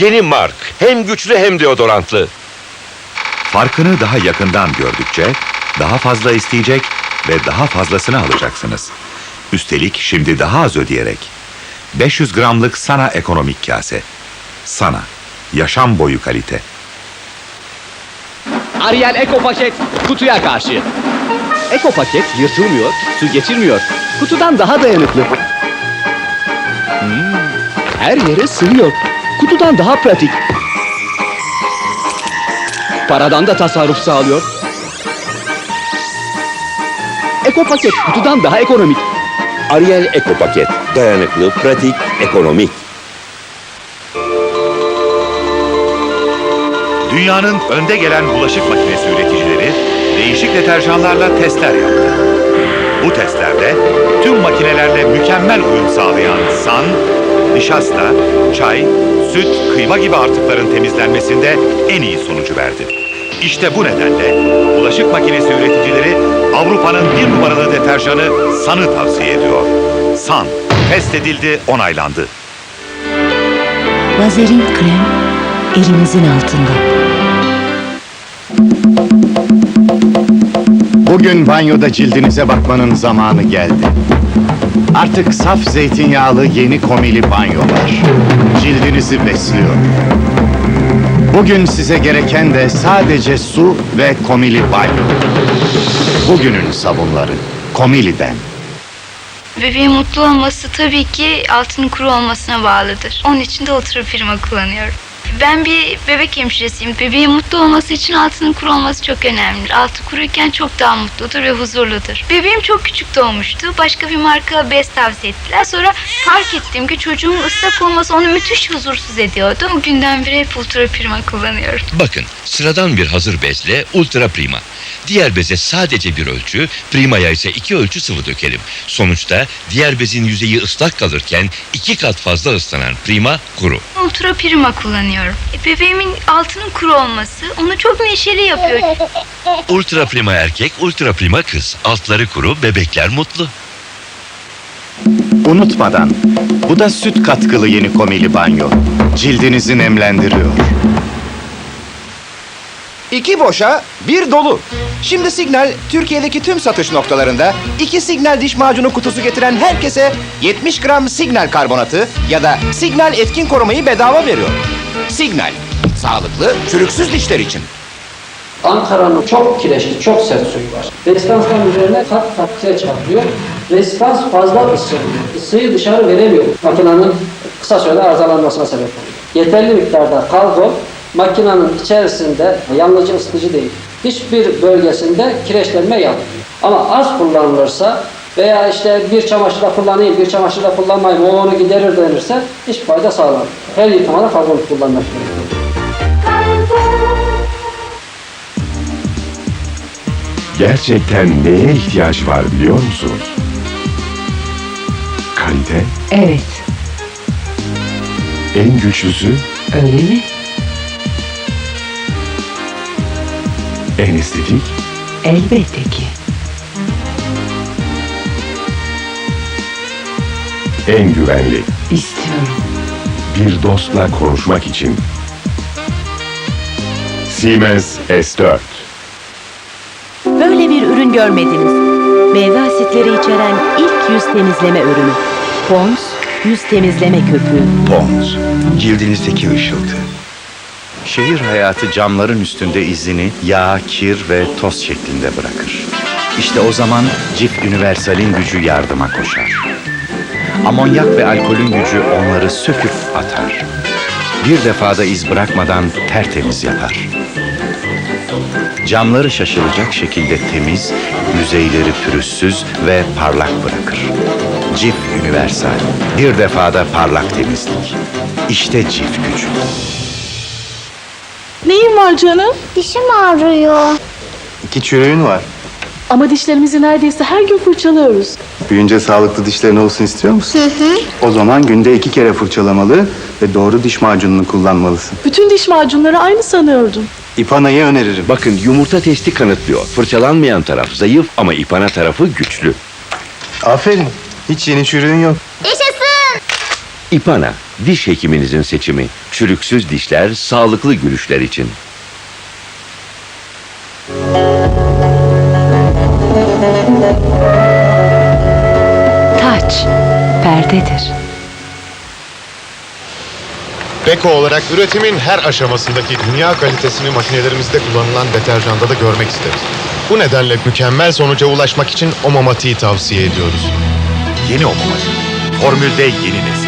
Yeni Mark. Hem güçlü hem deodorantlı. Farkını daha yakından gördükçe daha fazla isteyecek ve daha fazlasını alacaksınız. Üstelik şimdi daha az ödeyerek. 500 gramlık Sana ekonomik kase. Sana. Yaşam boyu kalite. Ariel Eko Paket kutuya karşı. Eko Paket yırtılmıyor, su geçirmiyor. Kutudan daha dayanıklı. Hmm, her yere sığıyor. Kutudan daha pratik. Paradan da tasarruf sağlıyor. Eko Paket kutudan daha ekonomik. Ariel Eko Paket. Dayanıklı, pratik, ekonomik. Dünyanın önde gelen bulaşık makinesi üreticileri değişik deterjanlarla testler yaptı. Bu testlerde tüm makinelerle mükemmel uyum sağlayan san, nişasta, çay, süt, kıyma gibi artıkların temizlenmesinde en iyi sonucu verdi. İşte bu nedenle bulaşık makinesi üreticileri Avrupa'nın bir numaralı deterjanı San'ı tavsiye ediyor. San, test edildi, onaylandı. Vazelin krem elinizin altında. Bugün banyoda cildinize bakmanın zamanı geldi. Artık saf zeytinyağlı yeni komili banyo var. Cildinizi besliyor. Bugün size gereken de sadece su ve komili banyo. Bugünün sabunları Komili'den. Bebeğin mutlu olması tabii ki altının kuru olmasına bağlıdır. Onun için de Ultra Prima kullanıyorum. Ben bir bebek hemşiresiyim. Bebeğin mutlu olması için altının kuru olması çok önemlidir. Altı kuruyken çok daha mutludur ve huzurludur. Bebeğim çok küçük doğmuştu. Başka bir marka bez tavsiye ettiler. Sonra fark ettim ki çocuğumun ıslak olması onu müthiş huzursuz ediyordu. O günden beri hep Ultra Prima kullanıyorum. Bakın sıradan bir hazır bezle Ultra Prima. Diğer beze sadece bir ölçü, Prima'ya ise iki ölçü sıvı dökelim. Sonuçta diğer bezin yüzeyi ıslak kalırken iki kat fazla ıslanan Prima kuru. Ultra Prima kullanıyorum. E, Bebeğimin altının kuru olması onu çok neşeli yapıyor. Ultra Prima erkek, Ultra Prima kız. Altları kuru, bebekler mutlu. Unutmadan, bu da süt katkılı yeni komili banyo. Cildinizi nemlendiriyor. İki boşa, bir dolu. Şimdi Signal, Türkiye'deki tüm satış noktalarında iki Signal diş macunu kutusu getiren herkese 70 gram Signal karbonatı ya da Signal etkin korumayı bedava veriyor. Signal, sağlıklı, çürüksüz dişler için. Ankara'nın çok kireçli, çok sert suyu var. Rezistansların üzerine kat kat çarpıyor. Rezistans fazla ısınıyor. Isıyı dışarı veremiyor. Makinenin kısa sürede arızalanmasına sebep oluyor. Yeterli miktarda karbon makinenin içerisinde yanıcı ısıtıcı değil. Hiçbir bölgesinde kireçlenme yapmıyor. Ama az kullanılırsa veya işte bir çamaşırda kullanayım, bir çamaşırda kullanmayayım, o onu giderir denirse hiç fayda sağlamıyor. Her yıkamada karbon kullanmak gerekiyor. Gerçekten neye ihtiyaç var biliyor musunuz? Kalite, Evet, en güçlüsü, öyle mi? En estetik, Elbette ki. en güvenli. İstiyorum. Bir dostla konuşmak için. Siemens S4. Böyle bir ürün görmediniz. Meyve asitleri içeren ilk yüz temizleme ürünü. Pons yüz temizleme köpüğü. Pons, cildinizdeki ışıltı. Şehir hayatı camların üstünde izini yağ, kir ve toz şeklinde bırakır. İşte o zaman Cif Universal'in gücü yardıma koşar. Amonyak ve alkolün gücü onları söküp atar. Bir defada iz bırakmadan tertemiz yapar. Camları şaşılacak şekilde temiz, yüzeyleri pürüzsüz ve parlak bırakır. Cif Universal. Bir defada parlak temizlik. İşte Cif gücü. Neyin var canım? Dişim ağrıyor. İki çürüğün var. Ama dişlerimizi neredeyse her gün fırçalıyoruz. Büyünce sağlıklı dişlerin olsun istiyor musun? O zaman günde iki kere fırçalamalı ve doğru diş macununu kullanmalısın. Bütün diş macunları aynı sanıyordum. İpana'yı öneririm. Bakın yumurta testi kanıtlıyor. Fırçalanmayan taraf zayıf ama ipana tarafı güçlü. Aferin. Hiç yeni çürüğün yok. İpana, diş hekiminizin seçimi. Çürüksüz dişler, sağlıklı gülüşler için. Taç, perdedir. Beko olarak üretimin her aşamasındaki dünya kalitesini makinelerimizde kullanılan deterjanda da görmek isteriz. Bu nedenle mükemmel sonuca ulaşmak için Omamati'yi tavsiye ediyoruz. Yeni Omomati. Formülde yeni nesil.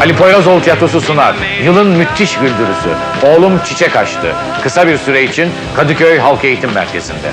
Ali Poyrazoğlu Tiyatrosu sunar. Yılın müthiş güldürüsü. Oğlum Çiçek Açtı. Kısa bir süre için Kadıköy Halk Eğitim Merkezi'nde.